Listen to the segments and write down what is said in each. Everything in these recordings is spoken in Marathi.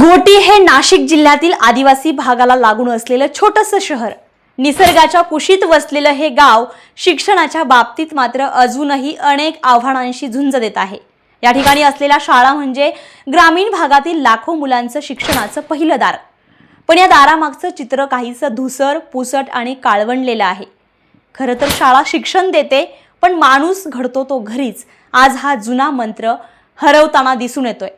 गोटी हे नाशिक जिल्ह्यातील आदिवासी भागाला लागून असलेलं छोटंसं शहर. निसर्गाच्या कुशीत वसलेलं हे गाव शिक्षणाच्या बाबतीत मात्र अजूनही अनेक आव्हानांशी झुंज देत आहे. या ठिकाणी असलेल्या शाळा म्हणजे ग्रामीण भागातील लाखो मुलांचं शिक्षणाचं पहिलं दार. पण या दारामागचं चित्र काहीसं धुसर पुसट आणि काळवंडलेलं आहे. खरं तर शाळा शिक्षण देते पण माणूस घडतो तो घरीच. आज हा जुना मंत्र हरवताना दिसून येतोय.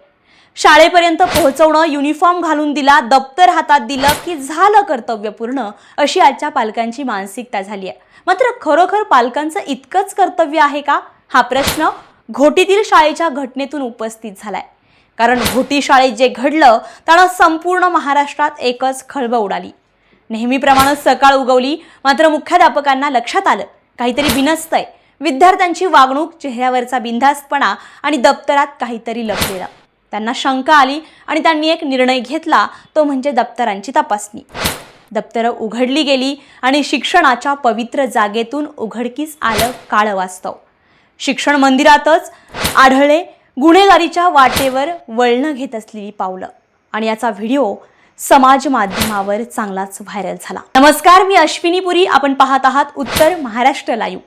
शाळेपर्यंत पोहोचवणं युनिफॉर्म घालून दिला दप्तर हातात दिलं की झालं कर्तव्य पूर्ण अशी आजच्या पालकांची मानसिकता झाली आहे. मात्र खरोखर पालकांचं इतकंच कर्तव्य आहे का? हा प्रश्न घोटीतील शाळेच्या घटनेतून उपस्थित झालाय. कारण घोटी शाळेत जे घडलं त्यानं संपूर्ण महाराष्ट्रात एकच खळबळ उडाली. नेहमीप्रमाणे सकाळ उगवली मात्र मुख्याध्यापकांना लक्षात आलं काहीतरी बिनसतंय. विद्यार्थ्यांची वागणूक चेहऱ्यावरचा बिंधास्तपणा आणि दप्तरात काहीतरी लपलेलं. त्यांना शंका आली आणि त्यांनी एक निर्णय घेतला तो म्हणजे दप्तरांची तपासणी. दप्तरं उघडली गेली आणि शिक्षणाच्या पवित्र जागेतून उघडकीस आलं काळं वास्तव शिक्षण मंदिरातच आढळले गुन्हेगारीच्या वाटेवर वळणं घेत असलेली पावलं. आणि याचा व्हिडिओ समाज माध्यमावर चांगलाच व्हायरल झाला. नमस्कार मी अश्विनी पुरी. आपण पाहत आहात उत्तर महाराष्ट्र लाईव्ह.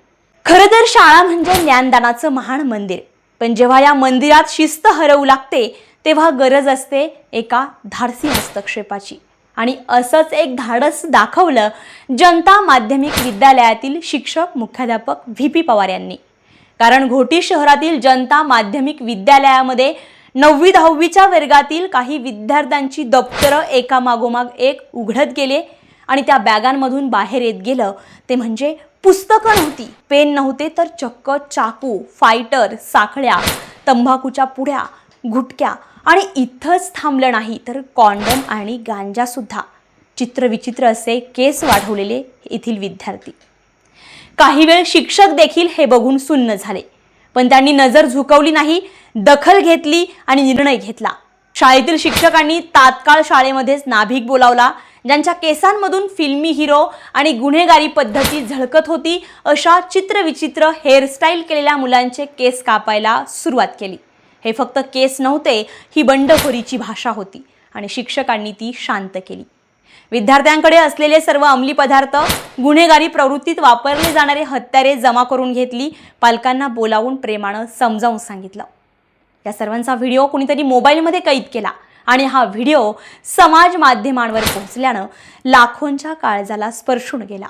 खरं तर शाळा म्हणजे ज्ञानदानाचं महान मंदिर. पण जेव्हा या मंदिरात शिस्त हरवू लागते तेव्हा गरज असते एका धाडसी हस्तक्षेपाची. आणि असंच एक धाडस दाखवलं जनता माध्यमिक विद्यालयातील शिक्षक मुख्याध्यापक व्ही पी पवार यांनी. कारण घोटी शहरातील जनता माध्यमिक विद्यालयामध्ये नववी दहावीच्या वर्गातील काही विद्यार्थ्यांची दप्तरं एकामागोमाग एक उघडत गेले आणि त्या बॅगांमधून बाहेर येत गेलं. ते म्हणजे पुस्तकं नव्हती. पेन नव्हते तर चक्क चाकू फायटर साखळ्या तंबाखूच्या पुड्या घुटक्या आणि इथंच थांबलं नाही तर कॉन्डम आणि गांजासुद्धा चित्रविचित्र असे केस वाढवलेले येथील विद्यार्थी. काही वेळ शिक्षक देखील हे बघून सुन्न झाले. पण त्यांनी नजर झुकवली नाही दखल घेतली आणि निर्णय घेतला. शाळेतील शिक्षकांनी तात्काळ शाळेमध्येच नाभिक बोलावला. ज्यांच्या केसांमधून फिल्मी हिरो आणि गुन्हेगारी पद्धती झळकत होती अशा चित्रविचित्र हेअरस्टाईल केलेल्या मुलांचे केस कापायला सुरुवात केली. हे फक्त केस नव्हते ही बंडखोरीची भाषा होती आणि शिक्षकांनी ती शांत केली. विद्यार्थ्यांकडे असलेले सर्व अंमली पदार्थ गुन्हेगारी प्रवृत्तीत वापरले जाणारे हत्यारे जमा करून घेतली पालकांना बोलावून प्रेमानं समजावून सांगितलं. या सर्वांचा व्हिडिओ कुणीतरी मोबाईलमध्ये कैद केला. आणि हा व्हिडिओ समाज माध्यमांवर पोहोचल्यानं लाखोंच्या काळजाला स्पर्शून गेला.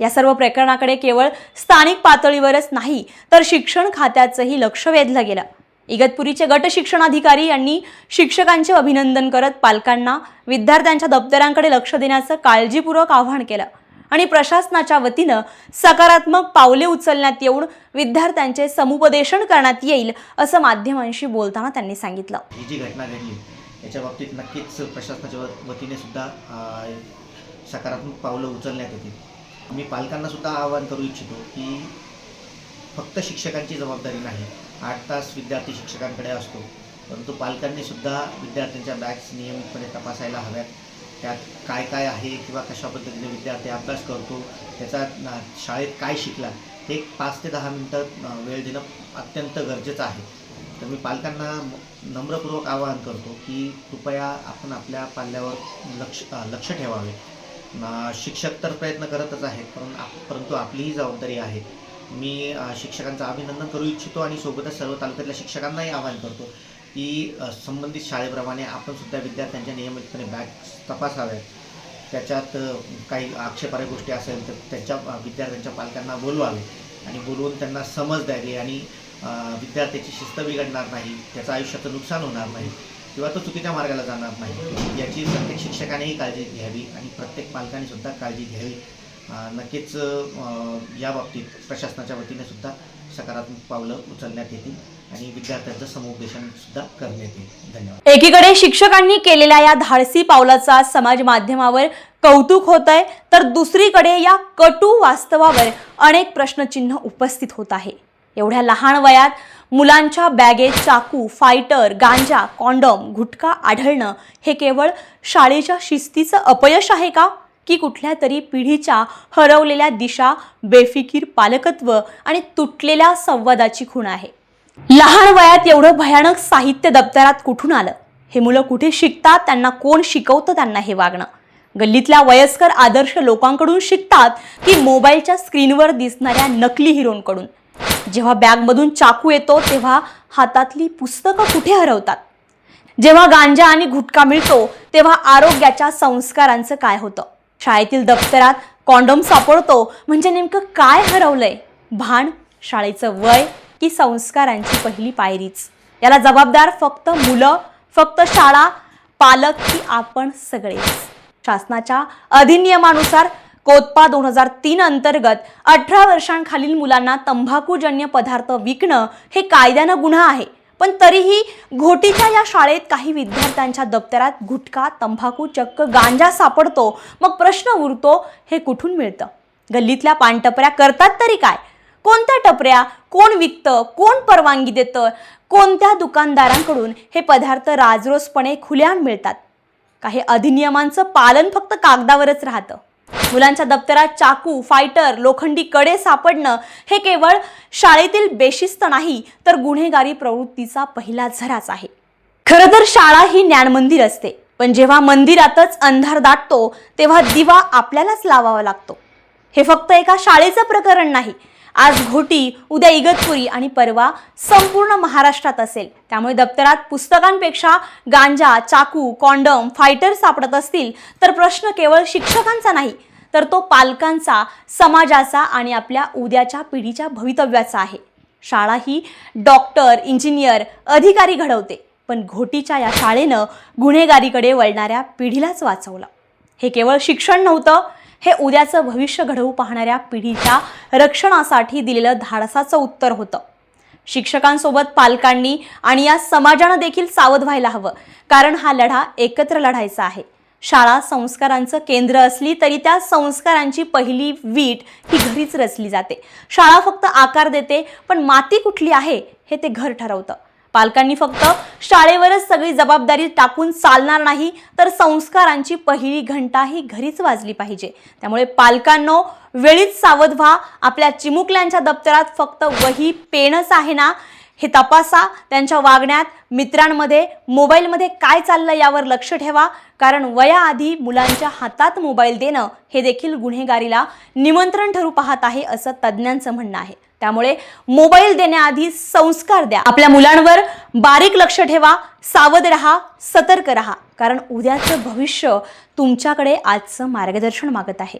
या सर्व प्रकरणाकडे केवळ स्थानिक पातळीवरच नाही तर शिक्षण खात्याचंही लक्ष वेधलं गेलं. इगतपुरीचे गट शिक्षणाधिकारी यांनी शिक्षकांचे अभिनंदन करत पालकांना विद्यार्थ्यांच्या दप्तरांकडे लक्ष देण्याचं काळजीपूर्वक आवाहन केलं आणि प्रशासनाच्या वतीनं सकारात्मक पावले उचलण्यात येऊन विद्यार्थ्यांचे समुपदेशन करण्यात येईल असं माध्यमांशी बोलताना त्यांनी सांगितलं. ही जी घटना घडली याच्या बाबतीत नक्कीच प्रशासनाच्या व- वतीने सुद्धा सकारात्मक पावलं उचलण्यात येतील. मी पालकांना सुद्धा आवाहन करू इच्छितो की फक्त शिक्षकांची जबाबदारी नाही आठ तास विद्यार्थी शिक्षकांकडे असतो परंतु पालकांनी सुद्धा विद्यार्थ्यांच्या बॅग्स नियमितपणे तपासायला हव्यात. त्यात काय काय आहे किंवा कशा पद्धतीने विद्यार्थी अभ्यास करतो त्याचा शाळेत काय शिकला हे पाच ते दहा मिनटं वेळ देणं अत्यंत गरजेचं आहे. तर मी पालकांना नम्रपूर्वक आवाहन करतो की कृपया आपण आपल्या पाल्यावर लक्ष लक्ष ठेवावे. शिक्षक तर प्रयत्न करतच आहेत पण आप परंतु आपलीही जबाबदारी आहे. मी शिक्षकांचं अभिनंदन करू इच्छितो आणि सोबतच सर्व तालुक्यातल्या शिक्षकांनाही आवाहन करतो की संबंधित शाळेप्रमाणे आपण सुद्धा विद्यार्थ्यांच्या नियमितपणे बॅग तपासाव्यात. त्याच्यात काही आक्षेपार्ह गोष्टी असेल तर त्यांच्या विद्यार्थ्यांच्या पालकांना बोलवावे आणि बोलवून त्यांना समज द्यावी आणि विद्यार्थ्याची शिस्त बिघडणार नाही त्याचं आयुष्याचं नुकसान होणार नाही किंवा तो चुकीच्या मार्गाला जाणार नाही याची प्रत्येक शिक्षकानेही काळजी घ्यावी आणि प्रत्येक पालकाने सुद्धा काळजी घ्यावी. नक्कीच या बाबतीत प्रशासनाच्या वतीने सुद्धा सकारात्मक पावलं उचलण्यात येतील आणि विद्यार्थ्यांचं समुपदेशन सुद्धा करण्यात येईल. धन्यवाद. एकीकडे शिक्षकांनी केलेल्या या धाडसी पावलाचा समाज माध्यमावर कौतुक होत आहे तर दुसरीकडे या कटू वास्तवावर अनेक प्रश्नचिन्ह उपस्थित होत आहे. एवढ्या लहान वयात मुलांच्या बॅगेत चाकू फायटर गांजा कॉन्डम गुटखा आढळणं हे केवळ शाळेच्या शिस्तीचं अपयश आहे का? की कुठल्या तरी पिढीच्या हरवलेल्या दिशा बेफिकीर पालकत्व आणि तुटलेल्या संवादाची खूण आहे? लहान वयात एवढं भयानक साहित्य दप्तरात कुठून आलं? हे मुलं कुठे शिकतात? त्यांना कोण शिकवतं त्यांना हे वागणं? गल्लीतल्या वयस्कर आदर्श लोकांकडून शिकतात की मोबाईलच्या स्क्रीनवर दिसणाऱ्या नकली हिरोंकडून? जेव्हा बॅगमधून चाकू येतो तेव्हा हातातली पुस्तकं कुठे हरवतात? जेव्हा गांजा आणि गुटखा मिळतो तेव्हा आरोग्याच्या संस्कारांचं काय होतं? शाळेतील दप्तरात कॉन्डोम सापडतो म्हणजे नेमकं काय हरवलंय? भान शाळेचं वय की संस्कारांची पहिली पायरीच? याला जबाबदार फक्त मुलं फक्त शाळा पालक की आपण सगळेच? शासनाच्या अधिनियमानुसार कोतपा दोन हजार तीन अंतर्गत अठरा वर्षांखालील मुलांना तंबाखूजन्य पदार्थ विकणं हे कायद्यानं गुन्हा आहे. पण तरीही घोटीच्या या शाळेत काही विद्यार्थ्यांच्या दप्तरात गुटखा तंबाखू चक्क गांजा सापडतो. मग प्रश्न उरतो हे कुठून मिळतं? गल्लीतल्या पानटपऱ्या करतात तरी काय? कोणत्या टपऱ्या कोण विकतं कोण परवानगी देतं? कोणत्या दुकानदारांकडून हे पदार्थ राजरोसपणे खुल्यान मिळतात? काही अधिनियमांचं पालन फक्त कागदावरच राहतं. मुलांच्या दप्तरात चाकू फायटर लोखंडी कडे सापडणं हे केवळ शाळेतील बेशिस्त नाही तर गुन्हेगारी प्रवृत्तीचा पहिला झराच आहे. खरं तर शाळा ही ज्ञानमंदिर असते पण जेव्हा मंदिरातच अंधार दाटतो तेव्हा दिवा आपल्यालाच लावावा लागतो. हे फक्त एका शाळेचं प्रकरण नाही आज घोटी उद्या इगतपुरी आणि परवा संपूर्ण महाराष्ट्रात असेल. त्यामुळे दप्तरात पुस्तकांपेक्षा गांजा चाकू कॉन्डम फायटर सापडत असतील तर प्रश्न केवळ शिक्षकांचा नाही तर तो पालकांचा समाजाचा आणि आपल्या उद्याच्या पिढीच्या भवितव्याचा आहे. शाळा ही डॉक्टर इंजिनियर अधिकारी घडवते पण घोटीच्या या शाळेनं गुन्हेगारीकडे वळणाऱ्या पिढीलाच वाचवलं. हे केवळ शिक्षण नव्हतं हे उद्याचं भविष्य घडवू पाहणाऱ्या पिढीच्या रक्षणासाठी दिलेलं धाडसाचं उत्तर होतं. शिक्षकांसोबत पालकांनी आणि या समाजानं देखील सावध व्हायला हवं कारण हा लढा एकत्र लढायचा आहे. शाळा संस्कारांचं केंद्र असली तरी त्या संस्कारांची पहिली वीट ही घरीच रचली जाते. शाळा फक्त आकार देते पण माती कुठली आहे हे ते घर ठरवतं. पालकांनी फक्त शाळेवरच सगळी जबाबदारी टाकून चालणार नाही तर संस्कारांची पहिली घंटा ही घरीच वाजली पाहिजे. त्यामुळे पालकांनो वेळीच सावध व्हा. आपल्या चिमुकल्यांच्या दप्तरात फक्त वही पेनच आहे ना? हे तपासा. त्यांच्या वागण्यात मित्रांमध्ये मोबाईलमध्ये काय चाललं यावर लक्ष ठेवा. कारण वयाआधी मुलांच्या हातात मोबाईल देणं हे देखील गुन्हेगारीला निमंत्रण ठरू पाहत आहे असं तज्ज्ञांचं म्हणणं आहे. त्यामुळे मोबाईल देण्याआधी संस्कार द्या. आपल्या मुलांवर बारीक लक्ष ठेवा सावध रहा सतर्क रहा. कारण उद्याचं भविष्य तुमच्याकडे आजचं मार्गदर्शन मागत आहे.